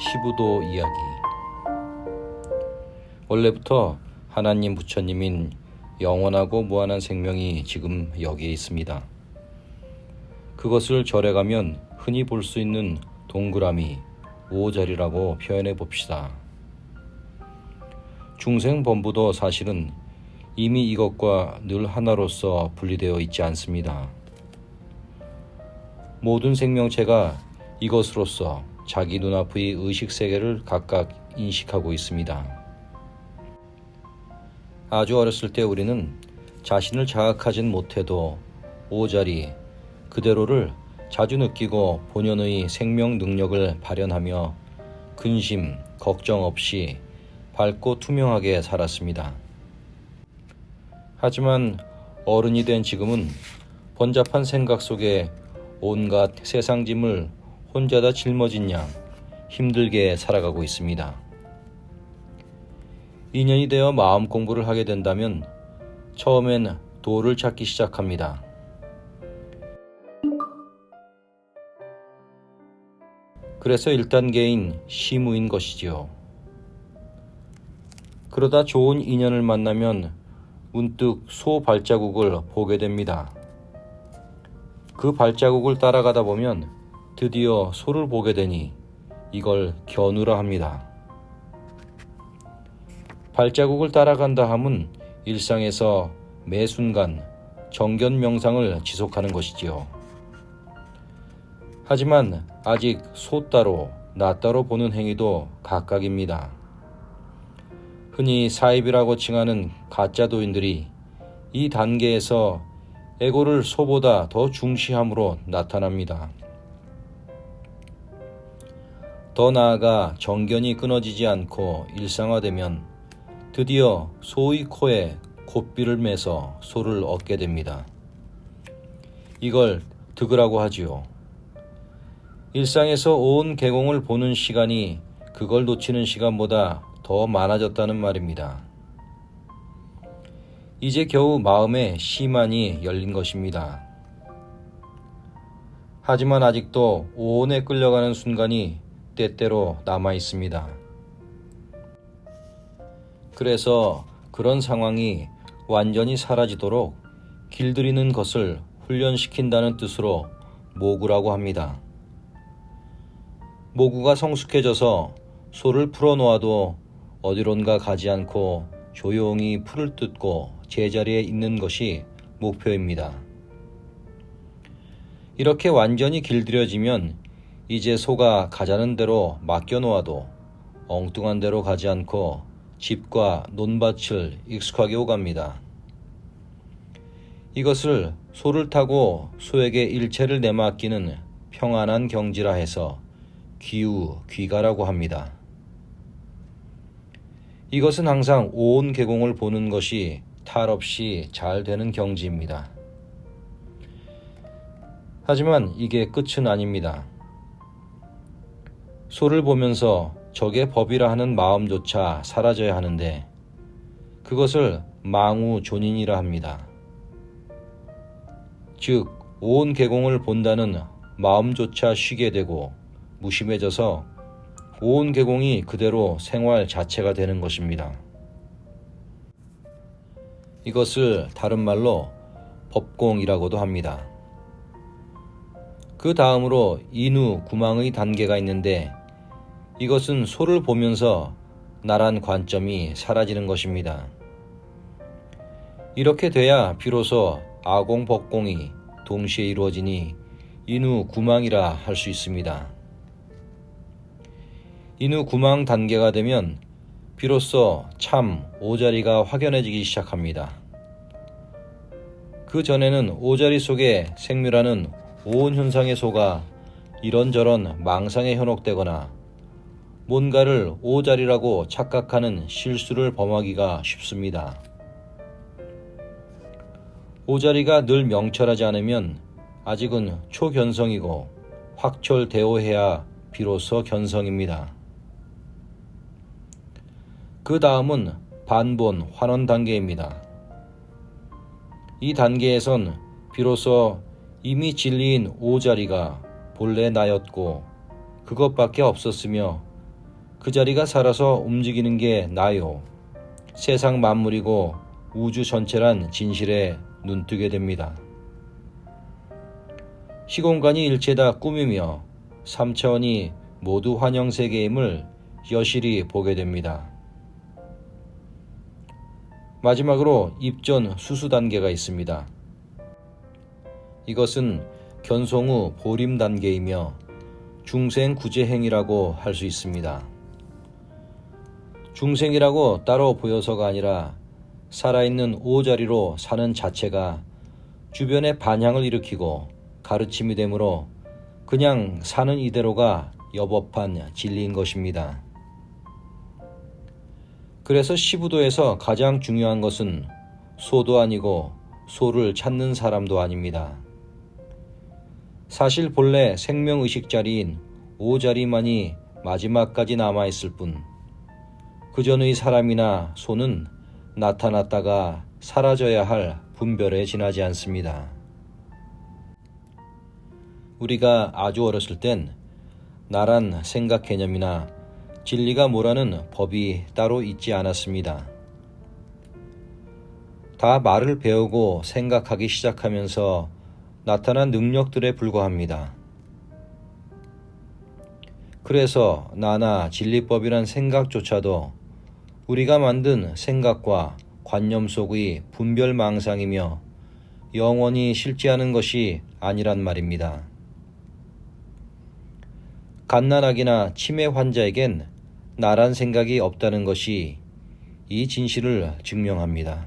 시부도 이야기 원래부터 하나님 부처님인 영원하고 무한한 생명이 지금 여기에 있습니다. 그것을 절해가면 흔히 볼 수 있는 동그라미, 오자리라고 표현해 봅시다. 중생 범부도 사실은 이미 이것과 늘 하나로서 분리되어 있지 않습니다. 모든 생명체가 이것으로서 자기 눈앞의 의식 세계를 각각 인식하고 있습니다. 아주 어렸을 때 우리는 자신을 자각하진 못해도 오자리 그대로를 자주 느끼고 본연의 생명 능력을 발현하며 근심, 걱정 없이 밝고 투명하게 살았습니다. 하지만 어른이 된 지금은 번잡한 생각 속에 온갖 세상 짐을 혼자 다 짊어진 양 힘들게 살아가고 있습니다. 인연이 되어 마음 공부를 하게 된다면 처음엔 도를 찾기 시작합니다. 그래서 1단계인 시무인 것이지요. 그러다 좋은 인연을 만나면 문득 소 발자국을 보게 됩니다. 그 발자국을 따라가다 보면 드디어 소를 보게 되니 이걸 견우라 합니다. 발자국을 따라간다 함은 일상에서 매 순간 정견 명상을 지속하는 것이지요. 하지만 아직 소 따로 나 따로 보는 행위도 각각입니다. 흔히 사입이라고 칭하는 가짜 도인들이 이 단계에서 에고를 소보다 더 중시함으로 나타납니다. 더 나아가 정견이 끊어지지 않고 일상화되면 드디어 소의 코에 곱비를 매서 소를 얻게 됩니다. 이걸 득으라고 하지요. 일상에서 온 계공을 보는 시간이 그걸 놓치는 시간보다 더 많아졌다는 말입니다. 이제 겨우 마음의 시만이 열린 것입니다. 하지만 아직도 오온에 끌려가는 순간이 때때로 남아 있습니다. 그래서 그런 상황이 완전히 사라지도록 길들이는 것을 훈련시킨다는 뜻으로 모구라고 합니다. 모구가 성숙해져서 소를 풀어놓아도 어디론가 가지 않고 조용히 풀을 뜯고 제자리에 있는 것이 목표입니다. 이렇게 완전히 길들여지면 이제 소가 가자는 대로 맡겨놓아도 엉뚱한 대로 가지 않고 집과 논밭을 익숙하게 오갑니다. 이것을 소를 타고 소에게 일체를 내맡기는 평안한 경지라 해서 귀우, 귀가라고 합니다. 이것은 항상 온 계공을 보는 것이 탈 없이 잘 되는 경지입니다. 하지만 이게 끝은 아닙니다. 소를 보면서 저게 법이라 하는 마음조차 사라져야 하는데 그것을 망우 존인이라 합니다. 즉, 온 계공을 본다는 마음조차 쉬게 되고 무심해져서 온 계공이 그대로 생활 자체가 되는 것입니다. 이것을 다른 말로 법공이라고도 합니다. 그 다음으로 인후 구망의 단계가 있는데 이것은 소를 보면서 나란 관점이 사라지는 것입니다. 이렇게 돼야 비로소 아공 법공이 동시에 이루어지니 인후 구망이라 할 수 있습니다. 인후 구망 단계가 되면 비로소 참 오자리가 확연해지기 시작합니다. 그 전에는 오자리 속에 생멸하는 온 현상의 소가 이런저런 망상에 현혹되거나 뭔가를 오자리라고 착각하는 실수를 범하기가 쉽습니다. 오자리가 늘 명철하지 않으면 아직은 초견성이고 확철대오해야 비로소 견성입니다. 그 다음은 반본 환원 단계입니다. 이 단계에선 비로소 이미 진리인 오자리가 본래 나였고 그것밖에 없었으며 그 자리가 살아서 움직이는 게 나요. 세상 만물이고 우주 전체란 진실에 눈뜨게 됩니다. 시공간이 일체다 꿈이며 3차원이 모두 환영 세계임을 여실히 보게 됩니다. 마지막으로 입전 수수 단계가 있습니다. 이것은 견성 후 보림 단계이며 중생 구제행이라고 할 수 있습니다. 중생이라고 따로 보여서가 아니라 살아있는 오자리로 사는 자체가 주변에 반향을 일으키고 가르침이 되므로 그냥 사는 이대로가 여법한 진리인 것입니다. 그래서 시부도에서 가장 중요한 것은 소도 아니고 소를 찾는 사람도 아닙니다. 사실 본래 생명의식 자리인 오자리만이 마지막까지 남아있을 뿐, 그 전의 사람이나 소는 나타났다가 사라져야 할 분별에 지나지 않습니다. 우리가 아주 어렸을 땐 나란 생각 개념이나 진리가 뭐라는 법이 따로 있지 않았습니다. 다 말을 배우고 생각하기 시작하면서 나타난 능력들에 불과합니다. 그래서 나나 진리법이란 생각조차도 우리가 만든 생각과 관념 속의 분별망상이며 영원히 실제하는 것이 아니란 말입니다. 갓난아기나 치매 환자에겐 나란 생각이 없다는 것이 이 진실을 증명합니다.